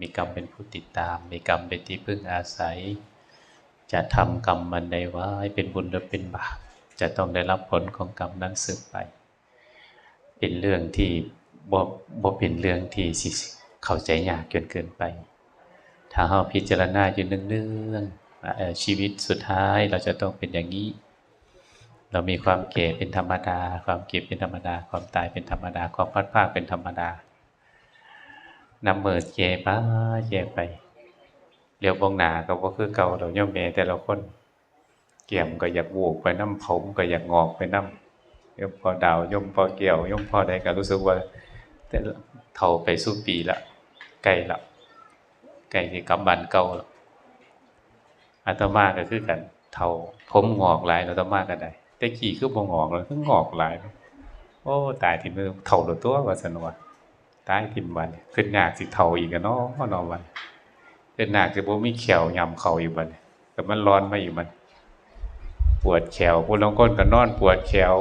มีกรรมเป็นผู้ติดตาม มีกรรมเป็นที่พึ่งอาศัย จะทำกรรมมันใดไว้เป็นบุญหรือเป็นบาปจะต้องได้รับผลของกรรมนั้นสืบไป เป็นเรื่องที่บ่บ่เป็นเรื่องที่สิเข้าใจยากจนเกินไป ถ้าเราพิจารณาอยู่เนืองๆชีวิตสุดท้ายเราจะต้องเป็นอย่างนี้ เรามีความแก่เป็นธรรมดา ความเก็บเป็นธรรมดา ความตายเป็นธรรมดา ความพัดภาคเป็นธรรมดา นำเมิดแก่ไปแก่ไปเรียวบงหนาก็บ่คือเก่าเราย่อมแม่แต่ละคนเกี่ยมก็อยากโวกไปน้ำผมก็อยากงอกไปน้ำย่อมพอดาวย่อมพอเกี่ยวย่อมพอใดก็รู้สึกว่าแต่ละเท่าไปสู้ปีละใกล้ละใกล้ที่กำบันเก่าละอาตมาก็คือกันเท่าผมงอกหลายอาตมาก็ได้แต่กี่คือบ่งอกแล้วคืองอกหลายโอ้ตายที่มือเท่าตัวว่าซั่นว่า ตายทิมวันขึ้นยากสิเท่าอีกอะเนาะนาะวันขึ้นยากสิบ่มีแขวยำเข้าอีกบัดแต่มันร้อนมาอีกมันปวดแขวผู้ลางคนก็นอนปวดแขว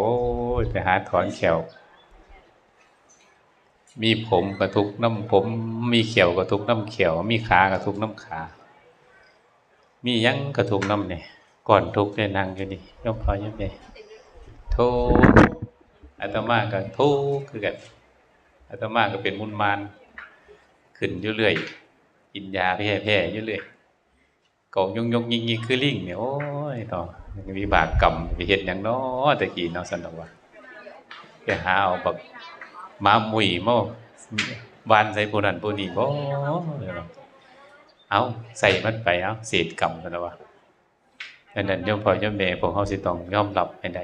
ไปหาถอนแขวมีผมกระทุกน้ำผม มีเขียวกระทุกน้ำเขียว มีขากระทุกน้ำขา มียังกระทุกน้ำเนี่ยก่อนทุกเนี่ยนั่งอยู่นี่ย่อมพอย่อมใหญ่ทุกอาตมาก็ทุกคือกัน อาตมาก็เป็นมุนมานขึ้นเรื่อยกินยาแพ้แพ้เรื่อยกองยงยงยิงยิงคือลิงเนี่ยโอ้ยต่อวิบากกรรมไปเฮ็ดหยังนาะแต่กี้นาะสันดอว่าไปหาเอาแบักมาหมุยมาวานใส่ผู้นั้นผู้นี้บ่เอาใส่มันไปเอาเศษกรรมกันแล้วะดังนั้นโยมพอย่อโยมแม่พวกเฮาสิต้องยอมรับให้ได้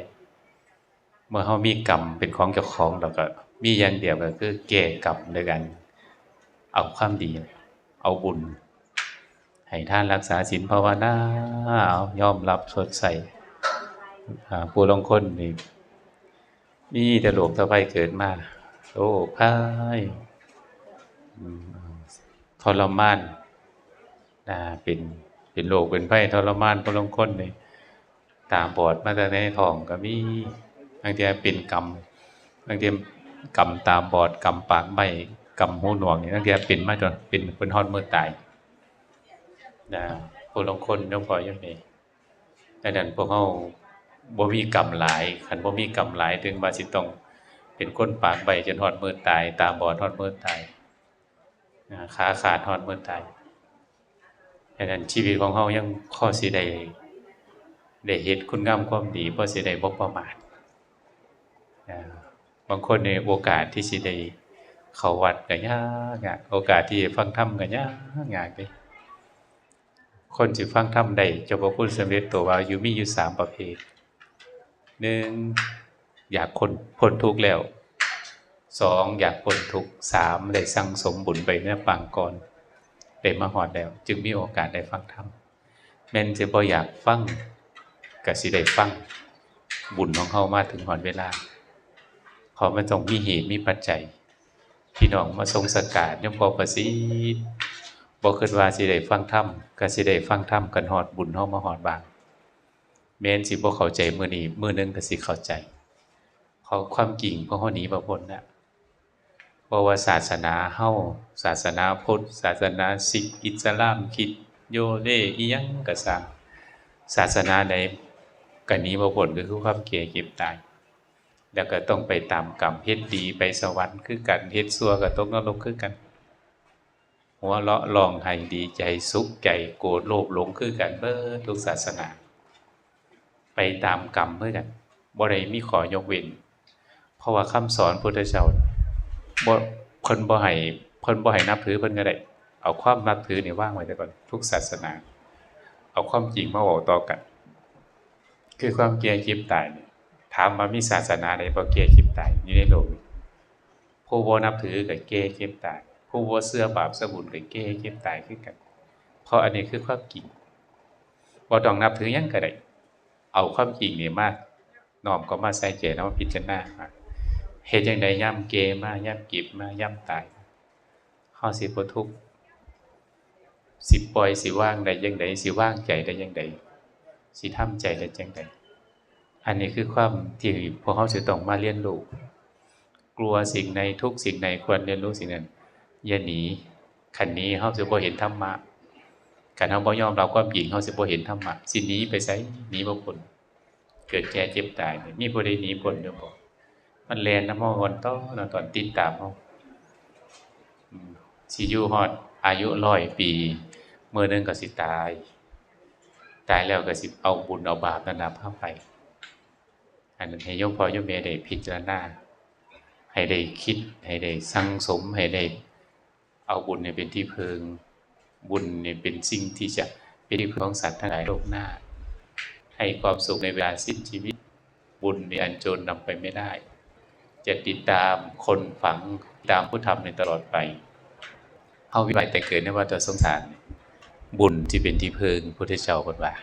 เมื่อเฮามีกรรมเป็นของเจ้าของแล้วก็ มีอย่างเดียวก็คือแก้กรรมด้วยกัน เอาความดี เอาบุญ ให้ท่านรักษาศีลภาวนาเอายอมรับสดใสผู้ลงคนนี่มีแต่โลภตะไคเกิดมาโอ้พายทรมานนะเป็นเป็นโรคเป็นไข้ทรมานพลงคนนี่ตาบอดมาแต่ในท้องก็มีบางทีเป็นกรรมบางที กรรมตาบอดกรรมปากใบกรรมหูหนวกนี่บางทีเป็นมาจนเป็นเป็นฮอดเมื่อตายนะพลงคนย่อมพอย่อมมีดังนั้นพวกเขาบ่มีกรรมหลายคันบ่มีกรรมหลายถึงว่าสิต้องเป็นคนปากใบจนหอดมือตาย ตาบอดหอดมือตายนะขาขาดหอดมือตายดังนั้นชีวิตของเขายังข้อสิได้ได้เฮ็ดคุณงามความดีเพราะสิได้บ่ประมาทนะ บางคนในโอกาสที่สิได้เขาวัดก็ยากยากโอกาสที่ฟังธรรมก็ยากยากเด้คนสิฟังธรรมได้เจ้าพระคุณสำเร็จตัวว่าอยู่มีอยู่สามประเภทหนึ่งอยากคนพ้นทุกข์แล้วสองอยากพ้นทุกข์สามได้สั่งสมบุญไปเนื้อปางก่อนได้มาหอดแล้ว จึงมีโอกาสได้ฟังธรรมแม่นจะบ่อยากฟังกสิได้ฟังบุญของเขามาถึงหอดเวลา พราะมันต้องมีเหตุมีปัจจัย พี่น้องมาทรงสกาดย่อมพอประสิทธิ์บ่คิดว่าสิได้ฟังธรรมก็สิได้ฟังธรรมกันหอดบุญเฮามาหอดบางแม้นสิบ่เข้าใจมือนี้มือหนึงก็สิเข้าใจเพราความจริงเพราะเฮาหนีบ่พ้นน่ะบ่ว่าศาสนาเฮาศาสนาพุทธศาสนาซิกอิสลามคิดโยเลอียังก็สร้างศาสนาใดก็หนีบ่พ้นก็คือความแก่เก็บตาย แล้วก็ต้องไปตามกรรมเฮ็ดดีไปสวรรค์คือกันเฮ็ดชั่วก็ตกนรกคือกัน หัวเราะร้องไห้ดีใจสุขใจโกรธโลภหลงคือกันเบิดทุกศาสนา ไปตามกรรมเพื่อกันบ่ได้มีขอยกเว้นเพราะว่าคำสอนพุทธเจ้าบ่เพิ่นบ่ให้เพิ่นบ่ให้นับถือเพิ่นก็ได้เอาความนับถือนี่ว่างไว้แต่ก่อนทุกศาสนา เอาความจริงมาบอกต่อกัน คือความเกียร์จิบตายเนี่ย ถามว่ามีศาสนาใดบ่เกียร์จิบตายอยู่ในโลกนี้ผู้บ่นับถือก็เกียร์จิบตายผู้บ่เชื่อบาปเชื่อบุญก็เกียร์จิบตายคือกัน เพราะอันนี้คือความจริงบ่ต้องนับถือยังก็ได้เอาความจริงนี่มาน้อมก็มาใส่ใจแล้วมาพิจารณาว่าเฮ็ดจังไดย่ำเกมาย่ำกิบมาย่ำตายเฮาสิบทุกสิบปล่อยสิว่างได้จังไดสิว่างใจได้จังไดสิทำใจได้จังได อันนี้คือความที่พวกเฮาสิต้องมาเรียนรู้กลัวสิ่งในทุกสิ่งในควรเรียนรู้สิ่งนั้นอย่าหนีคันนี้เฮาสิบ่เห็นธรรมะคันเฮาบ่ยอมเรับความจริงเฮาสิบ่เห็นธรรมะสิหนีไปไสหนีบ่พ้นเกิดแก่เจ็บตายเนี่ยมีผู้ใดหนีพ้นอยู่บ่มันแล่นนำเฮาก่อนต่อนตอนติดตามเฮาสิอยู่ฮอดอายุ100ปีเมื้อนึงก็สิตาย ตายแล้วก็สิเอาบุญเอาบาปนั่นนะพาไป อันนั้นให้โยมพ่อโยมแม่ได้พิจารณาให้ได้คิด ให้ได้สังสม ให้ได้เอาบุญเนี่ยเป็นที่พึงบุญเนี่ยเป็นสิ่งที่จะเป็นที่พึงของสัตว์ทั้งหลายโลกหน้า ให้ความสุขในเวลาสิ้นชีวิต บุญในอันโจรนำไปไม่ได้ จะติดตามคนฝังตามผู้ทำในตลอดไปเฮาวิบัติแต่เกิดในวัฏสงสาร บุญที่เป็นที่พึงพุทธเจ้าบอกว่า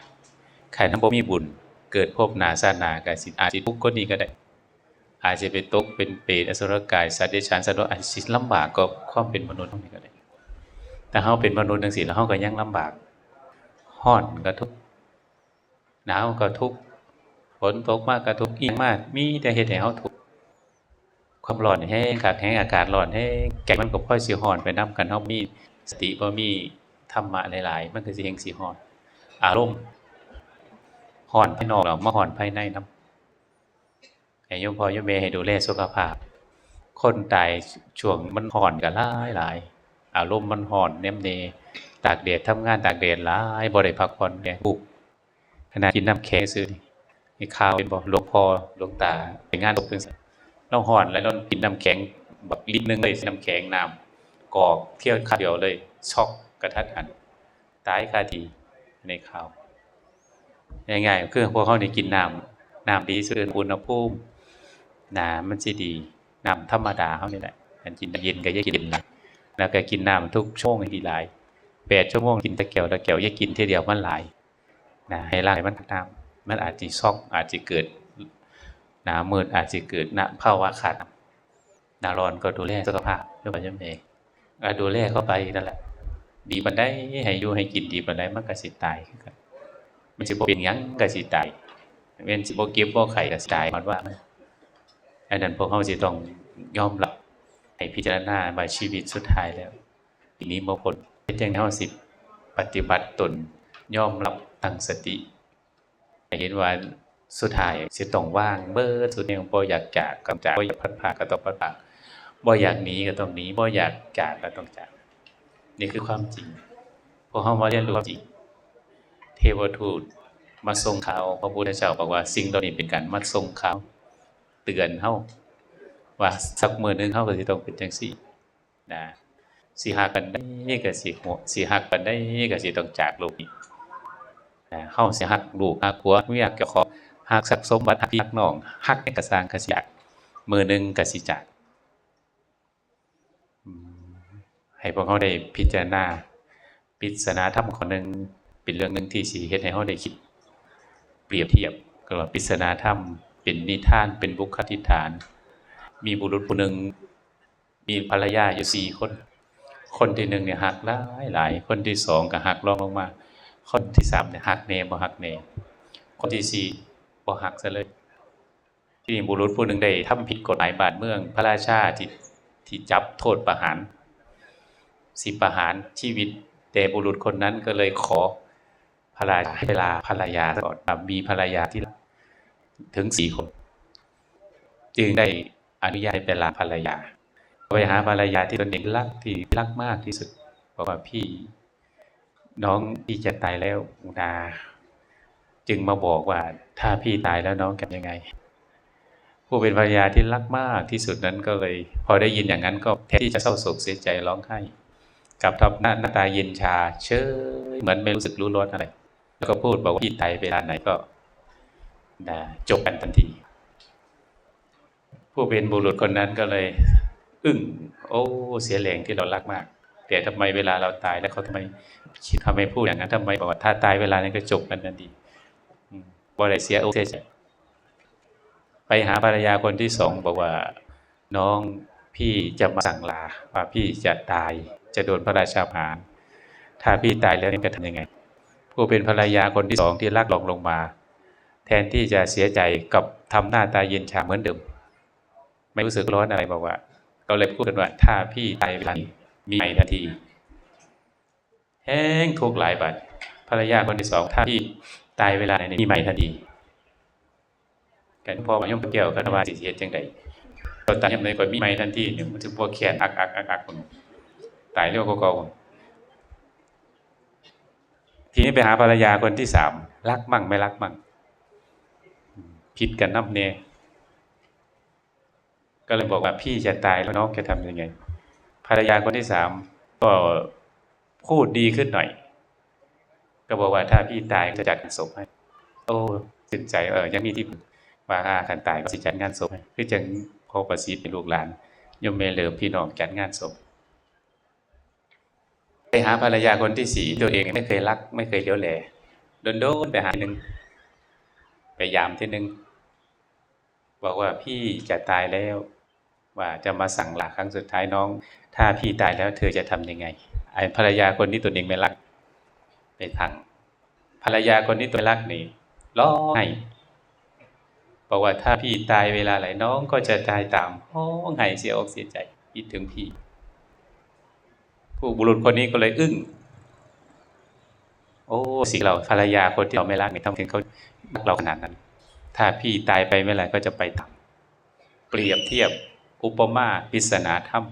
ใครทั้งบ่มีบุญ เกิดพบนาชานาก็สิอาจสิทุกข์ก็นี้ก็ได้ อาจจะไปตกเป็นเปรตอสุรกายสัตว์เดรัจฉานสัตว์อาจสิลำบากก็ความเป็นมนุษย์เท่านี้ก็ได้แต่เฮาเป็นมนุษย์จังซี่แล้วเฮาก็ยังลำบากร้อนก็ทุกข์หนาวก็ทุกข์ฝนตกมากก็ทุกข์อีหยังมาก มีแต่เฮ็ดให้เฮาทุกข์ความร้อนแห้งขาดแห้งอากาศร้อนแห้งแก่มันก็พลอยสิร้อนไปนํกันเฮามีสติบ่มีธรรมะหลาย ๆ มันก็สิแห่งสิร้อน อารมณ์ ร้อนภายนอกแล้วมาร้อนภายในน้ำให้ยมพอยมแม่ให้ดูแลสุขภาพ คนตายช่วงมันห่อนก็หลายหลายอารมณ์มันห่อนแนมเนตากแดดทำงานตากแดดหลายบ่ได้พักผ่อนแกบุกขณะกินน้ำแข็งซื้อนี่ข่าวเป็นบ่หลวงพ่อหลวงตาไปงานศพจังซี่เราห่อนแล้วเรากินน้ำแข็งแบบลิตรหนึงเลยน้ำแข็งน้ำกอกเที่ยวคาเดียวเลยช็อกกระทัดหันตายคาทีในข่าว ง่ายๆคือพวกเขานี่กินน้ำน้ำดีสุดอุณหภูมิน้ำมันสิดีน้ำธรรมดาเฮานี่แหละอันกินเย็นก็อย่ากินลายแล้วก็กินน้ำทุกช่วงให้ดีหลายแปดชั่วโมงกินตะแก้วตะแก้วอย่ากินทีเดียวมันหลายนะให้ร่างกายมันน้ำมันอาจสิช็อกอาจสิเกิดหน้ามืดอาจสิเกิดหน้าภาวะขาดน้ำหนาร้อนก็ดูแลสุขภาพเพื่อไปจำเองก็ดูแลเข้าไปนั่นแหละดีปานใดให้อยู่ให้กินดีปานใดมันก็สิตายคือกัน มันสิบ่เป็นยังก็สิตายแม่นสิบ่เก็บบ่ไข้ก็สิตายมันว่าอันนั้นพวกเขาสิต้องยอมรับให้พิจารณาว่าชีวิตสุดท้ายแล้วทีนี้บ่พ้นเป็นจังเฮาสิปฏิบัติตนยอมรับตั้งสติเห็นว่าสุดท้ายสิต้องว่างเบิดสุดแนวบ่อยากจากกำจากบ่อยากพัดผ่าก็ต้องพัดผ่าบ่อยากหนีก็ต้องหนีบ่อยากจากก็ต้องจาก นี่คือความจริงพวกเฮามาเรียนรู้ความจริง เทวทูตมาส่งข่าวพระพุทธเจ้าบอกว่าสิ่งเหล่านี้เป็นการมาส่งข่าวเตือนเฮาว่าสักมือหนึงเฮาก็สิต้องเป็นจังซี่นะสิฮักกันได้ก็สิหัวสิฮักกันได้ก็สิต้องจากโลกนี้นะเฮาสิฮักลูกฮักผัวเมียเจ้าของฮักทรัพย์สมบัติฮักพี่ฮักน้องฮักกระสร้างก็สิจากมือหนึงก็สิจากให้พวกเขาได้พิจารณาปริศนาธรรมข้อหนึ่ง เป็นเรื่องหนึ่งที่สิเฮ็ดให้เฮาได้คิด เปรียบเทียบก็ว่าปิศนาธรรม เป็นนิทาน เป็นบุคคลิฐาน มีบุรุษผู้หนึ่งมีภรรยาอยู่สี่คน คนที่หนึ่งเนี่ยหักหลายหลาย คนที่สองก็หักรองลงมา คนที่สามเนี่ยหักเนบ่หักเนคนที่สี่บ่หักซะเลย ที่นี่บุรุษผู้หนึ่งได้ทำผิดกฎหมายบานเมือง พระราชาที่ที่จับโทษประหารสิประหารชีวิตแต่บุรุษคนนั้นก็เลยขอ ภรรยาให้เวลาภรรยาก่อนมีภรรยาที่ถึงสี่คน จึงได้อนุญาตให้ไปลาภรรยา ไปหาภรรยาที่ตนเองรักที่รักมากที่สุดบอกว่าพี่น้องพี่จะตายแล้วอุดาจึงมาบอกว่าถ้าพี่ตายแล้วน้องจะยังไง ผู้เป็นภรรยาที่รักมากที่สุดนั้นก็เลย พอได้ยินอย่างนั้นก็แทนที่จะเศร้าโศกเสียใจร้องไห้กลับทำหน้าหน้าตาเย็นชาเฉยเหมือนไม่รู้สึกรู้ร้อนอะไร แล้วก็พูดบอกว่าพี่ตายเวลาไหนก็นะจบกันทันที ผู้เป็นบุรุษคนนั้นก็เลย อึ้งโอ้เสียแรงที่เรารักมาก แต่ทำไมเวลาเราตายแล้วเขาทำไมคิดทำไมพูดอย่างนั้นทำไมบอกว่าถ้าตายเวลานั้นก็จบกันทันทีบ่ได้เสียอเสียใจไปหาภรรยาคนที่สองบอกว่าน้องพี่จะมาสั่งลาว่าพี่จะตายจะโดนพระราชาประหารถ้าพี่ตายแล้วนี่จะทำยังไง ผู้เป็นภรรยาคนที่สองที่รักหลงลงมา แทนที่จะเสียใจกับทำหน้าตาเย็นชาเหมือนเดิม ไม่รู้สึกร้อนอะไรบอกว่า ก็เลยพูดกันว่า ถ้าพี่ตายเวลานี้มีใหม่ทันทีแห้งทุกหลายบาดภรรยาคนที่สองถ้าพี่ตายเวลาไหนมีใหม่ทันทีกันพอมาย่อมแก้วกันว่าสิเฮ็ดจังไดตอนตายยามใดก็มีใหม่ทันทีเนี่ยมันสิบ่แค้นอักอักอักอักพุ่นตายเร็วกว่าเก่า ทีนี้ไปหาภรรยาคนที่สามรักมั่งไม่รักมั่งผิดกันนับแน่ก็เลยบอกว่าพี่จะตายแล้วน้องจะทำยังไง ภรรยาคนที่สามก็พูดดีขึ้นหน่อย ก็บอกว่าถ้าพี่ตายจะจัดงานศพให้ โอ้ตื่นใจเออยังมีที่ว่าคันตายก็สิจัดงานศพให้คือจังพ่อประสิทธิ์เป็นลูกหลานโยมเมเหลิมพี่น้องจัดงานศพ ไปหาภรรยาคนที่สี่ตัวเองไม่เคยรัก ไม่เคยเลี้ยวแลโดนโดนๆไปหาหนึ่งไปยามที่หนึ่งบอกว่าพี่จะตายแล้ว ว่าจะมาสั่งลาครั้งสุดท้ายน้อง ถ้าพี่ตายแล้วเธอจะทำยังไงไอ้ภรรยาคนที่ตัวเองไม่รักไปทางภรรยาคนที่ตัวรักนี่ร้องไห้บอกว่าถ้าพี่ตายเวลาไหนน้องก็จะตายตามร้องไห้เสียอกเสียใจคิดถึงพี่ ผู้บุรุษคนนี้ก็เลยอึ้ง โอ้สิเราภรรยาคนที่เราไม่รักนี่ทำถึงเขารักเราขนาดนั้น ถ้าพี่ตายไปเมื่อไหร่ก็จะไปตามเปรียบเทียบอุปมาปริศนาธรรม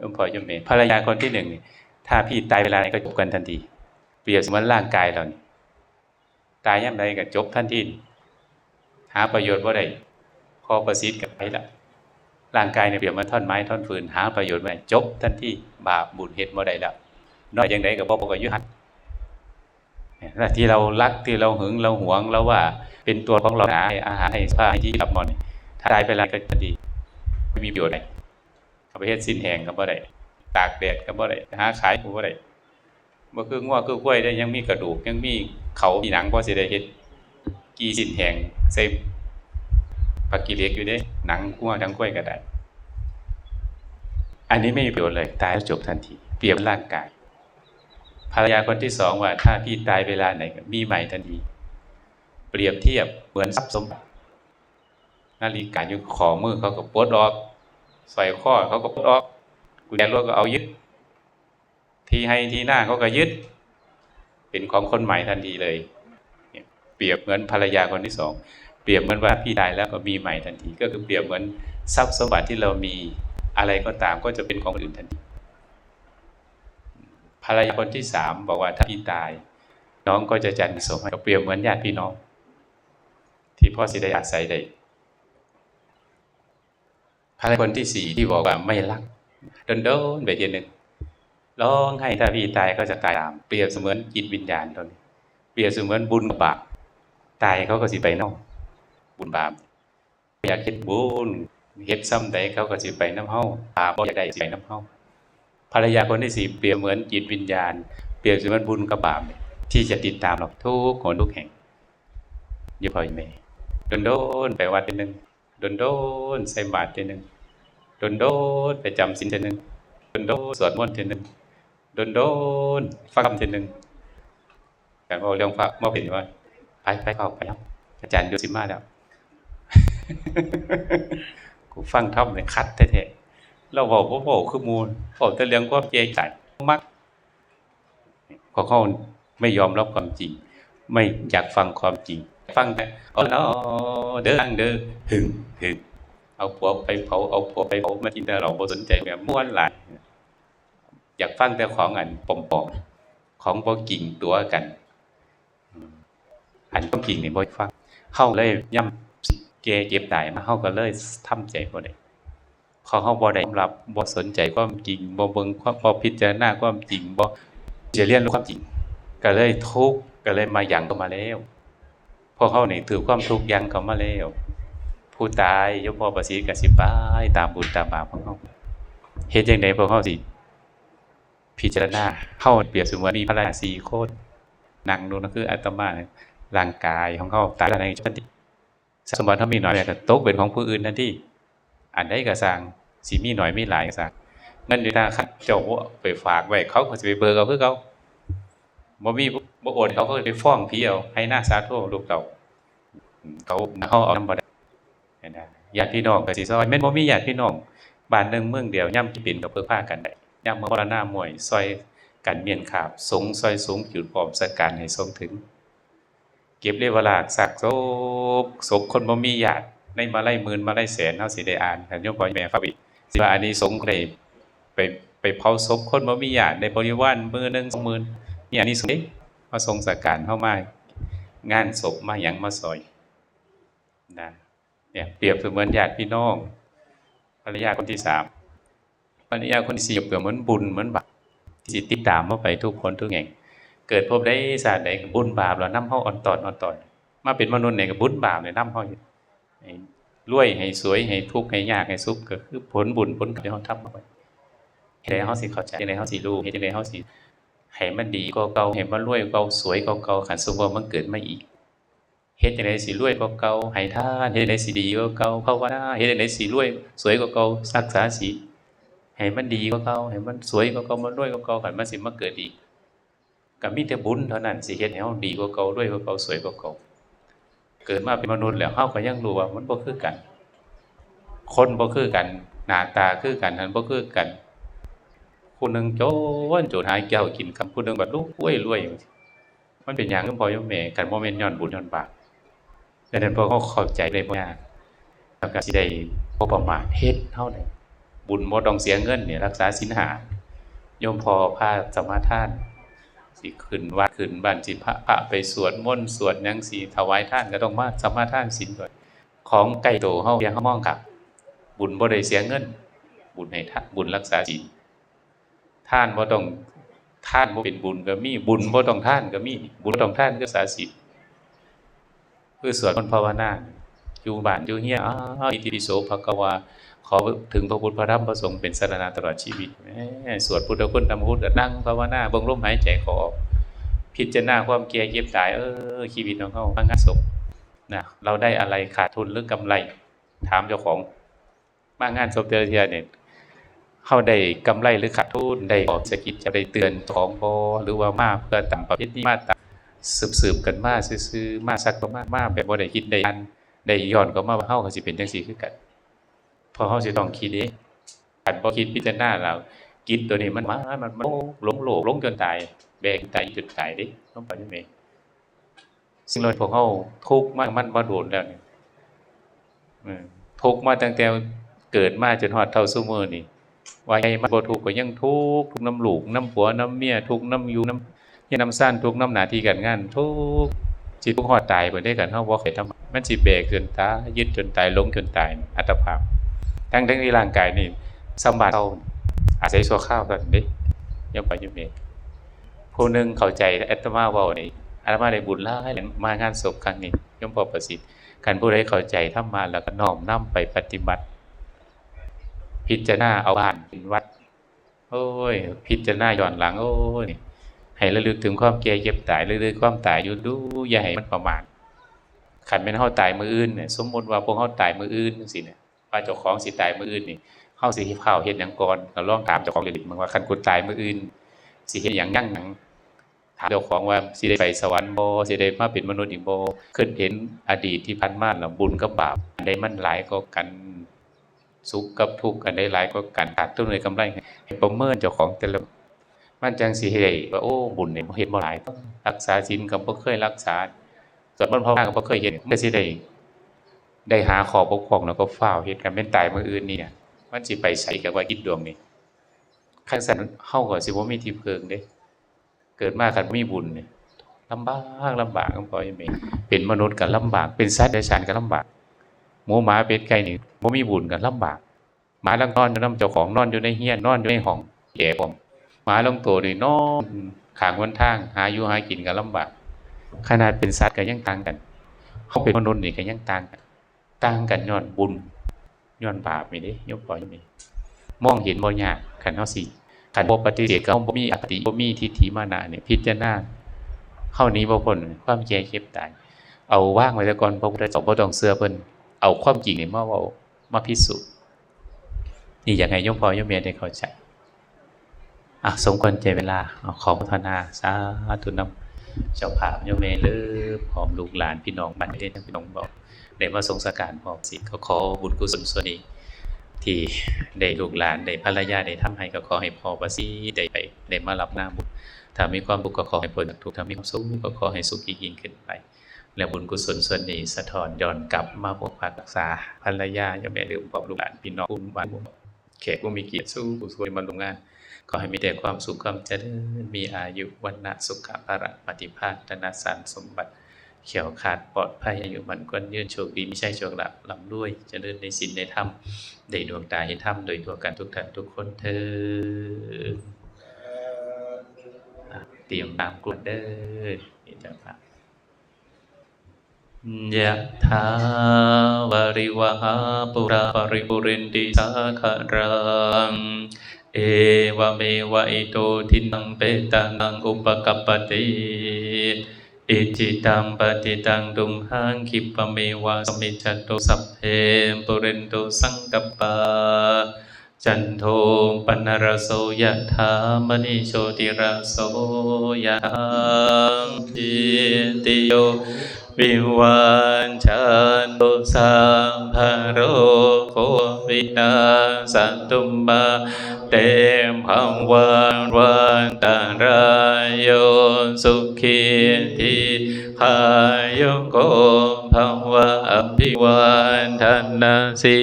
ยมพอยมเมภรรยาคนที่หนึ่งนี่ถ้าพี่ตายเวลาไหนก็จบกันทันที เปรียบเสมือนร่างกายเรานี่ตายย่ำใดก็จบทันทีหาประโยชน์ว่าได้พอประสิทธิ์กับไปละ ร่างกายเนี่ยเปรียบเหมือนท่อนไม้ท่อนฟืนหาประโยชน์ไม่จบทันที่บาปบุญเฮ็ดบ่ได้แล้วนอกอย่างใดก็บ่ปกยุหันที่เรารักที่เราหึงเราหวงเราว่า เป็นตัวของเราหาอาหารให้ผ้าให้ที่รับมอนนี่ถ้าตายไปแล้วก็ทันทีไม่มีประโยชน์อะไรเอาไปเฮ็ดสิ้นแหงก็บ่ได้ตากแดดก็บ่ได้หาขายก็บ่ได้บ่คืองัวคือกล้วยได้ยังมีกระดูกยังมีเขามีหนังพอสิได้เฮ็ดกีสินแหงใส่ักกีเล็กอยู่เด้หนังงัวทั้งกล้วยก็ได้อันนี้ไม่มีประโยชน์เลยตายแล้วจบทันที เปรียบร่างกายภรรยาคนที่สองว่าถ้าพี่ตายเวลาไหนมีใหม่ทันทีเปรียบเทียบเหมือนทรัพย์สมบัตินาฬิกาอยู่ขอมือเขาก็ปลดออกใสร้อยข้อเขาก็ปลดออกกุญแจรถก็เอายึด ที่ให้ที่หน้าเขาก็ยึด เป็นของคนใหม่ทันทีเลย เปรียบเหมือนภรรยาคนที่สอง เปรียบเหมือนว่าพี่ตายแล้วก็มีใหม่ทันที ก็คือเปรียบเหมือนทรัพย์สมบัติที่เรามีอะไรก็ตามก็จะเป็นของอื่นทันทีภรรยาคนที่สามบอกว่าถ้าพี่ตาย น้องก็จะจัดงานศพให้ก็เปรียบเหมือนญาติพี่น้อง ที่พ่อสิได้อาศัยได้ภรรยาคนที่สี่ที่บอกว่าไม่รักโดนโดนไปทีหนึ่งร้องให้ถ้าพี่ตายก็จะตายตาม เปรียบเสมือนจิตวิญญาณตอนนี้เปรียบเสมือนบุญกับบาปตายเขาก็สิไปนอก บุญบาปอยากเฮ็ดบุญเฮ็ดซ้ำใดเขาก็สิไปน้ำเฮาบาปบ่อยากได้สิไปน้ำเฮาภรรยาคนที่สี่เปรียบเหมือนจิตวิญญาณ เปรียบเสมือนบุญกับบาปที่จะติดตามเราทุกคนทุกแห่งอย่พอยเมย์โดนโดนไปวัดทีหนึ่งโดนโดนใส่บาตรทีหนึ่งโดนโดนไปจำศีลทีหนึ่งโดนโดนสวดมนต์ทีหนึ่งโดนโดนฟังธรรมทีหนึ่งแต่พอเรื่องพระมาเป็นว่าไปไปเข้าไปแล้วอาจารย์โยสิมาแล้ว กูฟังธรรมเลยคัดแท้ๆเราบอกว่าบอกคือมูลบอกแต่เรื่องความเจใจมักเพราะเขาไม่ยอมรับความจริง ไม่อยากฟังความจริง ฟังแต่อ๋อเนาะเด้อเด้อหึงหึงเอาผัวไปเผาเอาผัวไปเผามากินแต่เราบ่สนใจแบบม้วนหลายอยากฟังแต่ของอันปลอมๆของบ่กิ่งตัวกัน อันก็กิ่งนี่บ่ฟังเฮาเลยย่ำ แก่เจ็บตายมาเฮาก็เลยทำใจบ่ได้พอเฮาบ่ได้รับบ่สนใจความจริงบ่เบิ่งความบ่พิจารณาความจริงบ่จะเรียนรู้ความจริง ก็เลยทุกข์ก็เลยมาหยังเข้ามาแล้วพอเฮานี่ถือความทุกข์หยังเข้ามาแล้วผู้ตายยมพ่อประสิทธิ์ก็สิไปตามบุญตามบาปของเฮาเฮ็ดจังไดพวกเฮาสิพิจารณาเข้าเปรียบเสมือนมีพระราชสีโคตรนั่งดูนั่นคืออาตมาร่างกายของเขาตายแล้วในชันที สมบัติถ้ามีหน่อยก็ตกเป็นของผู้อื่นนั่นที่อันใดก็สร้างสีมีหน่อยมีหลายก็สร้างเงินอยู่ทางขัดเจ้าไปฝากไว้เขาก็จะไปเบิกเอาคือเขาบ่มีบ่โอนเขาก็ไปฟ้องพี่เอาให้หน้าสาธุลูกเต่าเขาเขาเอาน้ำบ่ได้นไหมญาติพี่น้องก็สิซอยแม่นบ่มีญาติพี่น้องบ้านหนึ่งเมืองเดียวย่ำสิเป็นก็เพิ่งพากันได้ยามเมื่อวรณามวยซอยกันเมียนขาบสงซอยสงจุดพร้อมสการให้ทรงถึง ก็บเรียกว่าลากสักศพศพคนบ่มีญาติในมาไล่หมื่นมาไล่แสนเฮาสิได้อ่านกันยมพ่อแม่ฟังอีกสิว่าอันนี้สงส์ได้ไปไปเผาศพคนบ่มีญาติในบริวารมื้อหนึงสองมื้อนี่อันนี้สงเด้มาทรงสักการเฮามางานศพมาหยังมาซอยนะเนี่ยเปรียบเสมือนญาติพี่น้องภรรยาคนที่สามภรรยาคนที่สี่เปรียบเหมือนบุญเหมือนบาปที่สิติดตามเฮาไปทุกคนทุกแห่ง เกิดพบได้ศาสตร์ใดก็บุญบาปแล้วนำเฮาอ่อนตอนอ่อนตอนมาเป็นมนุษย์เนี่ยก็บุญบาปเนี่ยนำเฮาอยู่รวยให้สวยให้ทุกข์ให้ยากให้สุขก็คือผลบุญผลกรรมที่เฮาทำเอาไว้เฮ็ดให้เฮาสิเข้าใจเฮ็ดให้เฮาสิรู้เฮ็ดให้เฮาสิให้มันดีกว่าเก่าให้มันรวยกว่าเก่าสวยกว่าเก่าคันสมมุติว่ามันเกิดมาอีกเฮ็ดจังไดสิรวยกว่าเก่าให้ท่านเฮ็ดจังไดสิดีกว่าเก่าภาวนาเฮ็ดจังไดสิรวย สวยกว่าเก่ารักษาศีให้มันดีกว่าเก่าให้มันสวยกว่าเก่ามันรวยกว่าเก่าคันมันสิมาเกิดอีก ก็มีแต่บุญเท่านั้นสิเฮ็ดให้เฮาดีกว่าเก่ารวยกว่าเก่าสวยกว่าเก่าเกิดมาเป็นมนุษย์แล้วเฮาก็ยังรู้ว่ามันบ่คือกัน คนบ่คือกัน หน้าตาคือกันหันบ่คือกันผู้หนึงโจรโจรหายแก้วกินคำผู้หนึงบัดรวยรวยมันเป็นหยังคือพ่อยมแม่กันบ่แม่นย้อนบุญย้อนบาปดังนั้นพวกเขาเข้าใจได้บ่ยากแล้วก็สิได้บ่ประมาทเฮ็ดเฮาได้บุญบ่ต้องเสียเงินเนี่ยรักษาศีลหาโยมพอพาสมาทาน สิขึ้นวัดขึ้นบ้านสิพระพระไปสวดมนต์สวดยังสิถวายท่านก็ต้องมาสมาท่านศีลก่อนของใกล้ตัวเฮาเพียงเฮามองครับ บุญบ่ได้เสียเงิน บุญให้ท่านบุญรักษาศีลท่านบ่ต้องท่านบ่เป็นบุญก็มีบุญบ่ต้องท่านก็มีบุญบ่ต้องท่านก็รักษาศีลคือสวดมนต์ภาวนาอยู่บ้านอยู่เฮียอ้าวอิติปิโสภะคะวา ขอถึงพระพุทธพระธรรมพระสงฆ์เป็นสรณะตลอดชีวิตสวดพุทธคุณธรรมคุณนั่งภาวนาเบิ่งลมหายใจขออกพิจารณาความแก่เจ็บตายเออชีวิตของเขามางานศพนะเราได้อะไรขาดทุนหรือกำไร ถามเจ้าของมางานศพเจอเทียเนี่ยเขาได้กำไรหรือขาดทุนได้ออกสกิจจะได้เตือนของบอหรือว่ามาเพื่อต่ามประเภทนี้มาตามสืบสืบๆกันมาซื้อๆมาซักก็มามาแบบบ่าได้คิดได้อันได้ย้อนก็มาว่าเฮาก็สิเป็นจังซี่คือกัน พอเขาสิต้องคิดเองคันบ่คิดพิจารณาแล้วกิจตัวนี้มันมามันมันหลงโลกหลงจนตายแบกตายจนตายดิต้องไปจังได๋สิ่งเล่าพวกเขาทุกข์มากมันบ่โดนแล้วนี่เออทุกข์มาตั้งแต่เกิดมาจนฮอดเท่าซุมื้อนี่ว่าไงมันบ่ทุกข์ก็ยังทุกข์ทุกน้ำลูกน้ำผัวน้ำเมียทุกน้ำยูน้ำเฮียน้ำซ่านทุกน้ำหนาที่การงาน ทุกข์สิทุกข์ฮอดตายเพิ่นได้กันเฮาบ่เคยทำมันสิตแบกจนตายยึดจนตายหลงจนตายอัตภาพ ทั้งทั้งที่ร่างกายนี่สมบัติเราอาศัยชั่วข้าวกันเด้ยกไปยกเมผู้หนึงเข้าใจอาตมาเว้านี่อาตมาได้บุญหลายแล้มางานศพครั้งนี้ยมพอประสิทธิ์การผู้ใดเข้าใจธรรมะแล้วก็น้อมนํไปปฏิบัติ พิจารณาเอาบ้านเป็นวัด โอ้ย พิจารณาย้อนหลัง โอ้ยให้ระลึกถึงความแก่เจ็บตายระลึกความตายอยู่ดูอย่าให้มันประมาทคันแม่นเฮาตายมืออื่นเนี่ยสมมติว่าพวกเฮาตายมืออื่นจังซี่เนี่ย ว่าเจ้าของสิตายมื้ออื่นนี่เฮาสิเฮ็ดข้าเฮ็ดหยังก่อนก็ลองถามเจ้าของเรื่อยๆมึงว่าคันกูตายมื้ออื่นสิเฮ็ดหยังยั่งหยังถามเจ้าของว่าสิได้ไปสวรรค์บ่สิได้มาเป็นมนุษย์อีกบ่คิดเห็นอดีตที่ผ่านมาแล้วบุญกับบาปอันใดมันหลายกว่ากันสุขกับทุกข์อันใดหลายกว่ากันขาดทุนในกำไรให้ประเมินเจ้าของแต่ละมันจังสิได้ว่าโอ้บุญเนี่ยเฮ็ดบ่หลายรักษาศีลก็บ่เคยรักษาสวดมนต์ภาวนาก็บ่เคยเฮ็ดก็สิได้ ได้หาขอบกพร่องแล้วก็เฝ้าเฮ็ดกันเป็นตายมื้ออื่นนี่เนี่ยมันสิไปไสกับว่าอิดดวงนี่คันซั่นเฮาก็สิบ่ามีที่พึ่งเด้ เกิดมาคันมีบุญเนี่ยลำบากลำบากก็บ่แม่เป็นมนุษย์ก็ลำบาก เป็นสัตว์เดรัจฉานก็ลำบากหมูหมาเป็ดไก่นี่บ่มีบุญก็ลำบากหมาลังนอนอยู่นำเจ้าของนอนอยู่ในเฮียนนอนอยู่ในห้องแย่พร้อมหมาลงตัวนี่นอนข้างหนทาง หาอยู่หากินก็ลำบาก ขนาดเป็นสัตว์ก็ยังต่างกันเฮาเป็นมนุษย์นี่ก็ยังต่างกัน ต่างกันย้อนบุญย้อนบาปนี่เด้ยกปล่อยนี่มองเห็นบ่ยากคันเฮาสิคันบ่ปฏิเสธก็บ่มีอคติบ่มีทิฏฐิมานะเนี่ยพิจารณาเข้านี้บ่พ้นความแก่เจ็บตาย เอาว่างไว้แต่ก่อนพระพุทธเจ้าบ่ต้องเชื่อเพิ่นเอาความจริงเนี่ยมาเว้ามาพิสูจน์นี่อยากให้ยมพ่อโยมแม่ได้เข้าใจอะสมควรใจเวลาเอาขอพัฒนาสาธุนำ เจ้าภาพโยมแม่เลิฟพร้อมลูกหลานพี่น้องบ้านเด้พี่น้องบอกได้มาทรงสการพร้อมสิก็ขอบุญกุศลส่วนนี้ที่ได้ลูกหลานได้ภรรยาได้ทำให้ก็ขอให้พอประสิได้ไปได้มารับหน้าบุญถ้ามีความทุกข์ก็ขอให้พ้นจากทุกข์ถ้ามีความสุขก็ขอให้สุขยิ่งขึ้นไป และบุญกุศลส่วนนี้สะท้อนย้อนกลับมาปกปักรักษาภรรยาอย่าแม่ลืมปอบลูกหลานพี่น้องบุญวานบุญแขกผู้มีเกียรติสู้ผู้สวยมาลงงาน ขอให้มีแต่ความสุขความเจริญมีอายุวันนะสุขภาระปฏิภาณธนสารสมบัติ เขียวขาดปลอดภัยอายุมันกวนยืนโชคดีไม่ใช่โชคลาภลำรวยเจริญในศีลในธรรมได้ดวงตาเห็นธรรมโดยตัวกันทุกท่านทุกคนเธอเตรียมตามกลุ่มเด้อนี่จะพระยะถาวาริวหาปุราปริปุเรนติสาคารัง เอวเมวะอิโตทินังเปตานังอุปกัปปติอิจิตังปฏิตังดุมหังคิปเมวะสมิจจตุสัพเพปุเรนตุสังกปาจันโทปนรโสยะถามณิโชติรโสยะถามจิติโย วิวันชันตุสัมภโรโควินาสันตุมมาเตมพังวันวันตารายโยสุขีที พายุโกภวะอภิวันทนาสิ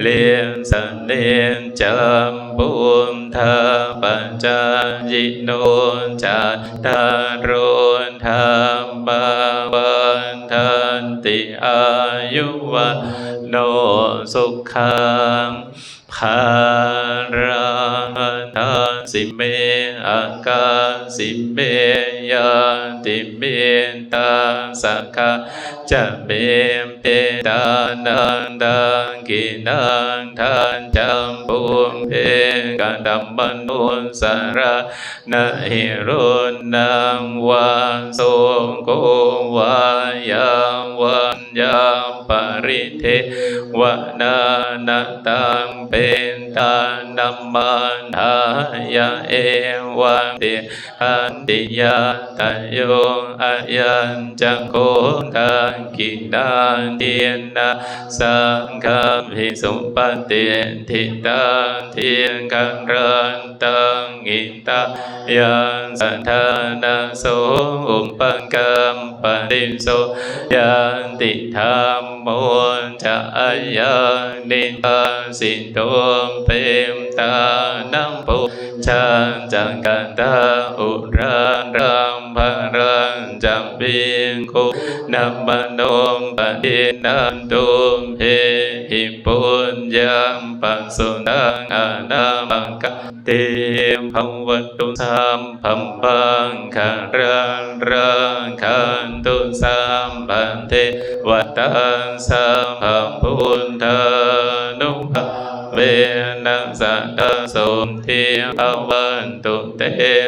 เลียนสันเลียนจำปุมทาปัญจยิโนจัตตารโรธรรมบาวันทันติอายุวันโนสุขัง ภารังทาสิเมอากาสิเมยานติเมตาสักขะ จะเบมเปตานังดังกินังทานจำปุงเพกันดัมบันุนสาระนะหิรุนนางวันทรงโกวายังวันยังปริเทวนานาตังเป็นตานัมมันหายาเอวังติอันติยาตโยอายัญจังโคทังกิดาเทียนนาสังฆมิสุปฏิทิตังเทียนกังรันตังอินตายังสัทธานาโสอุปปังกัมปติโสยันติธรรมโมจะอายังนิตาสินโตเปมตานังปุชันจังกันตาอุรังรังภรังจัมปิงคุนัมมโนมปะเินันตุมเฮหิปุญญังปัสสุนังอานามังกะเตมภวันตุสัมพัมปังคังรังรังคันตุสัมปันเทวัตังสัมพัมพุทธานุภาเวนังสัตตสมเทียภวันตุเต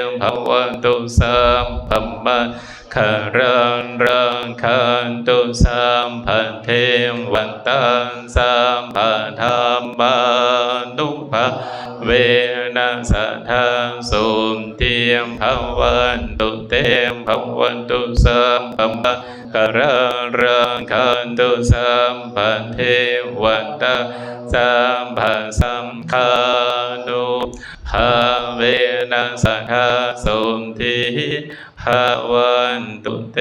มภวันตุสัมพัมปัง ขรังรังคันตุสัมพันเทมวันตังสัมพันธรรมานุภาเวนัสสัทธาสุมเทียมภวันตุเตมภวันตุสัมพัมปะขรังรังคันตุสัมพันเทมวันตังสัมพันสัมคานุภาเวนัสสัทธาสุมที ภาวันตุเต